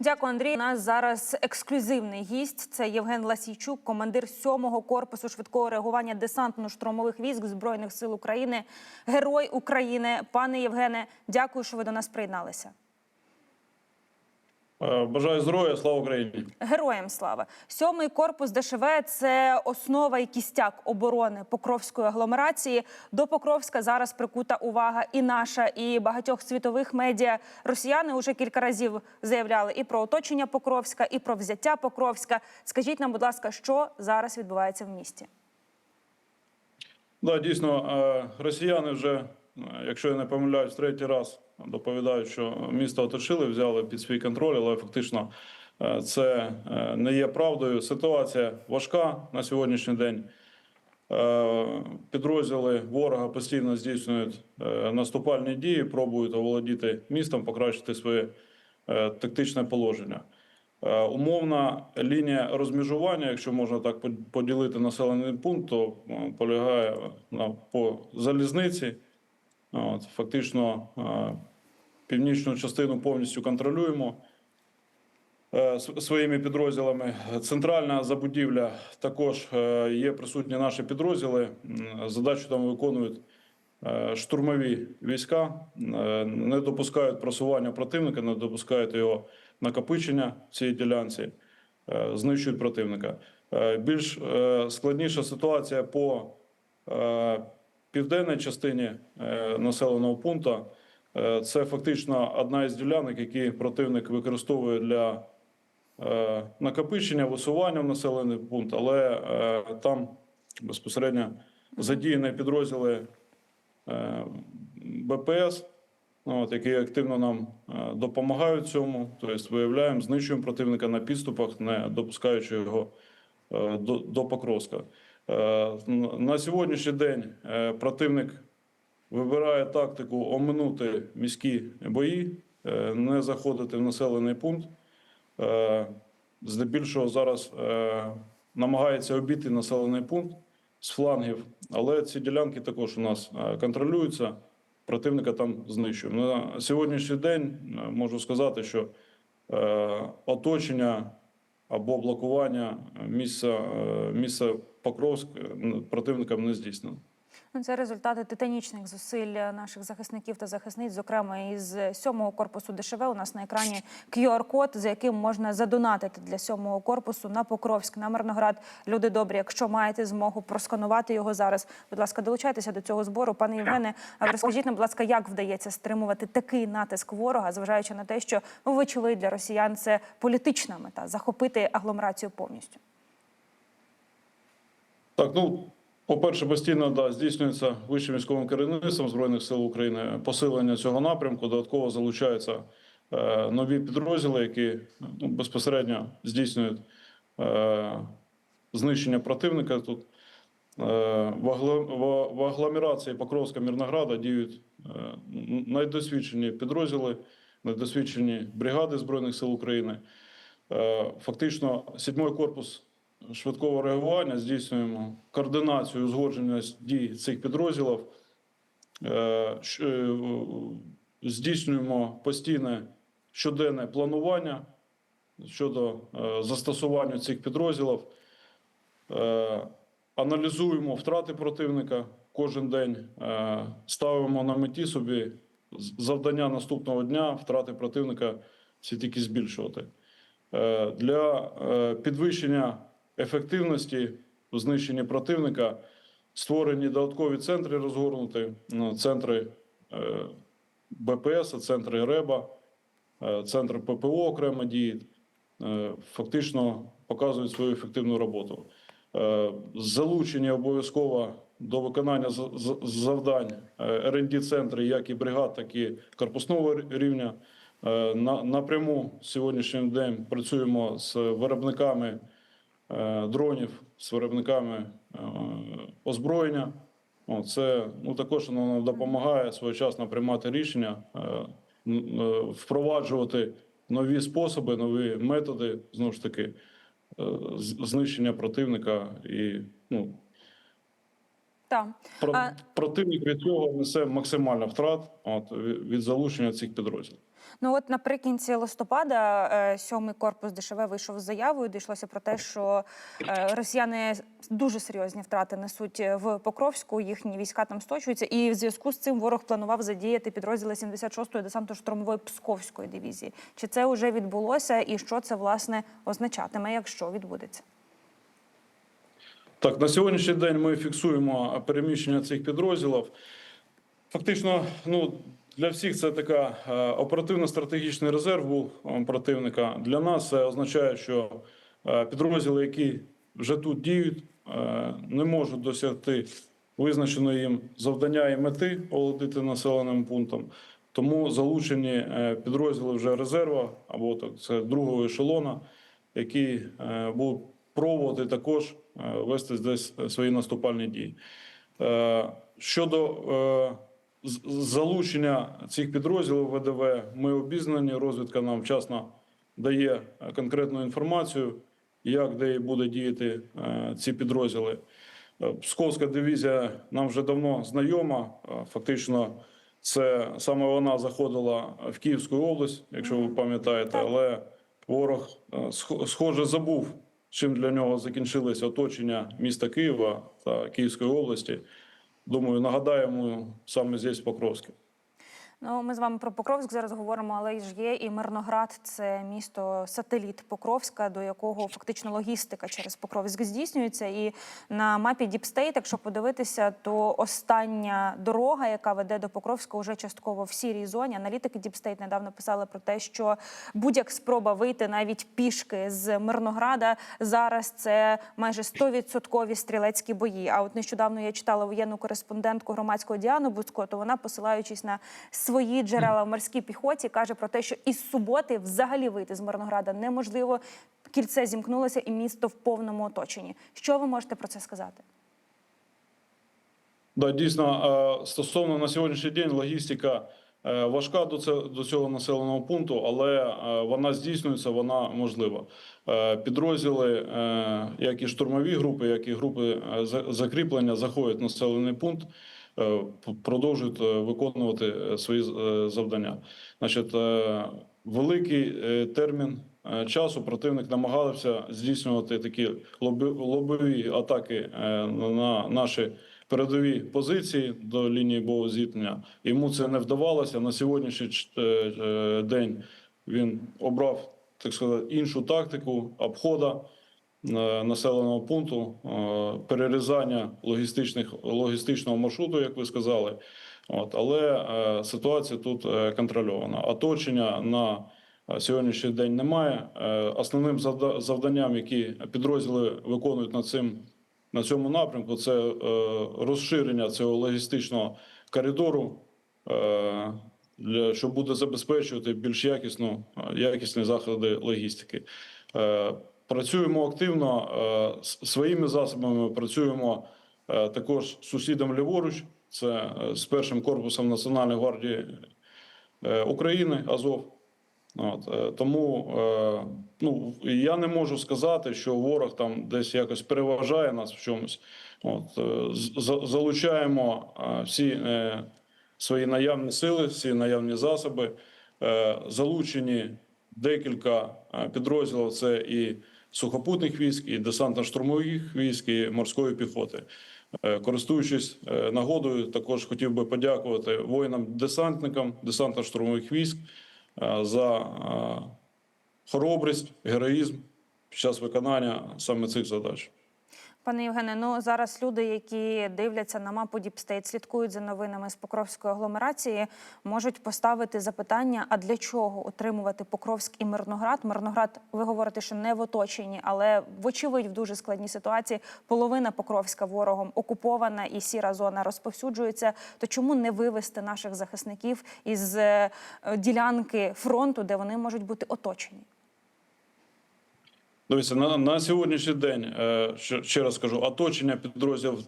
Дякую, Андрій. У нас зараз ексклюзивний гість. Це Євген Ласійчук, командир 7-го корпусу швидкого реагування десантно-штурмових військ збройних сил України, герой України. Пане Євгене, дякую, що ви до нас приєдналися. Е, Бажаю здоров'я, слава Україні. Героям слава! Сьомий корпус ДШВ – це основа і кістяк оборони Покровської агломерації. До Покровська зараз прикута увага і наша, і багатьох світових медіа. Росіяни вже кілька разів заявляли і про оточення Покровська, і про взяття Покровська. Скажіть нам, будь ласка, що зараз відбувається в місті? Да, дійсно, е, росіяни вже, якщо я не помиляюсь, третій раз доповідають, що місто оточили, взяли під свій контроль, але фактично е, це е, не є правдою. Ситуація важка на сьогоднішній день. Е, Підрозділи ворога постійно здійснюють наступальні дії, пробують оволодіти містом, покращити своє тактичне положення. Умовна лінія розміжування, якщо можна так поділити населений пункт, то полягає на по залізниці. От, фактично е, північну частину повністю контролюємо е, своїми підрозділами. Центральна забудівля також е, є присутні наші підрозділи. Задачу там виконують штурмові війська, не допускають просування противника, не допускають його накопичення в цій ділянці, знищують противника. Більш складніша ситуація по південній частині е, населеного пункту. Е, Це фактично одна із ділянок, які противник використовує для е, накопичення, висування в населений пункт, але там безпосередньо задіяні підрозділи БПС, ну, от, які активно нам допомагають цьому. Тобто виявляємо, знищуємо противника на підступах, не допускаючи його до, до Покровська. Е, На сьогоднішній день е, противник вибирає тактику оминути міські бої, е, не заходити в населений пункт. Здебільшого зараз намагається обійти населений пункт з флангів, але ці ділянки також у нас контролюються. Противника там знищуємо. На сьогоднішній день можу сказати, що оточення або блокування місця, місця Покровськ е, противникам не здійснено. Ну, Це результати титанічних зусиль наших захисників та захисниць, зокрема із сьомого корпусу ДШВ. У нас на екрані QR-код, за яким можна задонатити для сьомого корпусу на Покровськ, на Мирноград. Люди добрі, якщо маєте змогу просканувати його зараз, будь ласка, долучайтеся до цього збору. Пане Євгене, розкажіть нам, будь ласка, як вдається стримувати такий натиск ворога, зважаючи на те, що ну, вочевидь для росіян це політична мета захопити агломерацію повністю. Так, ну по-перше, постійно да, здійснюється вищим військовим керівництвом Збройних сил України посилення цього напрямку. Додатково залучаються е, нові підрозділи, які ну, безпосередньо здійснюють е, знищення противника. Тут е, в, агло- в, в агломерації Покровська Мірнограда діють е, найдосвідчені підрозділи, найдосвідчені бригади Збройних сил України. Е, фактично, сідьмий корпус швидкого реагування здійснюємо координацію узгодженість дій цих підрозділів, Е, е, здійснюємо постійне щоденне планування щодо е, застосування цих підрозділів, аналізуємо втрати противника кожен день, ставимо на меті собі завдання наступного дня втрати противника все тільки збільшувати. Для підвищення ефективності в знищенні противника створені додаткові центри розгорнуті, ну, центри е, БПС, центри РЕБа, е, центр ППО окремо діють, е, фактично показують свою ефективну роботу. Залучені обов'язково до виконання завдань РНД центри, як і бригад, так і корпусного рівня. На, напряму сьогоднішній день працюємо з виробниками дронів, з виробниками е, озброєння. Це ну, також нам допомагає своєчасно приймати рішення, е, е, впроваджувати нові способи, нові методи знову ж таки е, знищення противника і ну, Так. про, А- противник від цього несе максимально втрат от, від залучення цих підрозділів. Ну от наприкінці листопада е, сьомий корпус ДШВ вийшов з заявою. Дійшлося про те, що е, росіяни дуже серйозні втрати несуть в Покровську. Їхні війська там сточуються, і в зв'язку з цим ворог планував задіяти підрозділи 76-ї десантно-штурмової Псковської дивізії. Чи це вже відбулося, і що це власне означатиме, якщо відбудеться? Так, на сьогоднішній день ми фіксуємо переміщення цих підрозділів. Фактично, ну для всіх це така е, оперативно-стратегічний резерв був е, противника. Для нас це означає, що е, підрозділи, які вже тут діють, не можуть досягти визначеної їм завдання і мети володіти населеним пунктом. Тому залучені підрозділи вже резерва або так це другого ешелона, які будуть пробувати також е, вести десь свої наступальні дії. Е, Щодо е, залучення цих підрозділів ВДВ, ми обізнані. Розвідка нам вчасно дає конкретну інформацію, як де і буде діяти ці підрозділи. Псковська дивізія нам вже давно знайома. Фактично, це саме вона заходила в Київську область, якщо ви пам'ятаєте, але ворог схоже забув, чим для нього закінчилося оточення міста Києва та Київської області. Думаю, нагадаємо саме здесь Покровське. Ну, ми з вами про Покровськ зараз говоримо, але ж є і Мирноград це місто сателіт Покровська, до якого фактично логістика через Покровськ здійснюється. І на мапі Діпстейт, якщо подивитися, то остання дорога, яка веде до Покровська, вже частково в сірій зоні. Аналітики Діпстейт недавно писали про те, що будь-як спроба вийти навіть пішки з Мирнограда зараз це майже 100% стрілецькі бої. А от нещодавно я читала воєнну кореспондентку громадського Діану Буцько, то вона, посилаючись на свої джерела в морській піхоті, каже про те, що із суботи взагалі вийти з Мирнограда неможливо. Кільце зімкнулося і місто в повному оточенні. Що ви можете про це сказати? Да, дійсно, е, стосовно на сьогоднішній день логістика е, важка до це- до цього населеного пункту, але е, вона здійснюється, вона можлива. Підрозділи, як і штурмові групи, як і групи закріплення, заходять населений пункт, продовжують е, виконувати е, свої е, завдання. Значить, е, великий е, термін е, часу противник намагався здійснювати такі лобові атаки е, на наші передові позиції до лінії бойового зіткнення. Йому це не вдавалося. На сьогоднішній е, е, день він обрав так сказати іншу тактику обхода е, населеного пункту, е, перерізання логістичних логістичного маршруту, як ви сказали. От, але е, ситуація тут е, контрольована. Оточення на е, сьогоднішній день немає. Е, Основним завда- завданням, які підрозділи виконують над цим на цьому напрямку, це е, розширення цього логістичного коридору, е, для, що буде забезпечувати більш якісну, е, якісні заходи логістики. Працюємо активно е, своїми засобами. Працюємо е, також з сусідом ліворуч. Це е, з першим корпусом Національної гвардії України Азов. От, тому ну, я не можу сказати, що ворог там десь якось переважає нас в чомусь. От, залучаємо всі свої наявні сили, всі наявні засоби. Залучені декілька підрозділів: це і сухопутних військ, і десантно-штурмових військ, і морської піхоти. Е, Користуючись е, нагодою, також хотів би подякувати воїнам-десантникам десантно-штурмових військ е, за хоробрість, героїзм під час виконання саме цих задач. Пане Євгене, ну зараз люди, які дивляться на мапу Діпстейт, слідкують за новинами з Покровської агломерації, можуть поставити запитання: а для чого утримувати Покровськ і Мирноград? Мирноград, ви говорите, що не в оточенні, але вочевидь в дуже складній ситуації. Половина Покровська ворогом окупована і сіра зона розповсюджується. То чому не вивести наших захисників із е, ділянки фронту, де вони можуть бути оточені? Дивіться, на, на сьогоднішній день, е, ще, ще раз скажу, оточення підрозділів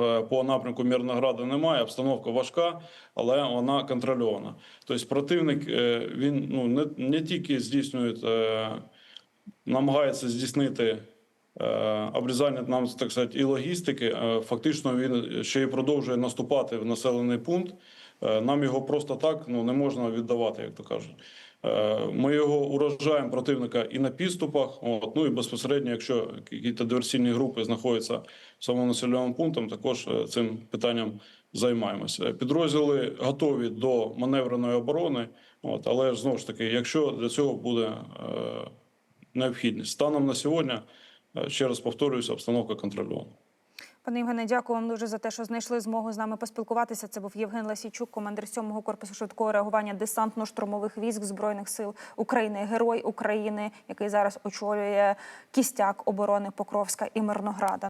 е, по напрямку Мірнограда немає. Обстановка важка, але вона контрольована. Тобто противник е, він ну не, не тільки здійснює, намагається здійснити обрізання нам так сказати, і логістики. Фактично він ще й продовжує наступати в населений пункт. Нам його просто так ну, не можна віддавати, як то кажуть. Е, Ми його уражаємо противника і на підступах. От, ну і безпосередньо, якщо якісь диверсійні групи знаходяться в самому населеному пунктом, також е, цим питанням займаємося. Підрозділи готові до маневреної оборони, от, але знову ж таки, якщо для цього буде е, необхідність. Станом на сьогодні, ще раз повторююся, обстановка контрольована. Пане Євгене, дякую вам дуже за те, що знайшли змогу з нами поспілкуватися. Це був Євген Ласійчук, командир 7-го корпусу швидкого реагування десантно-штурмових військ збройних сил України, герой України, який зараз очолює кістяк оборони Покровська і Мирнограда.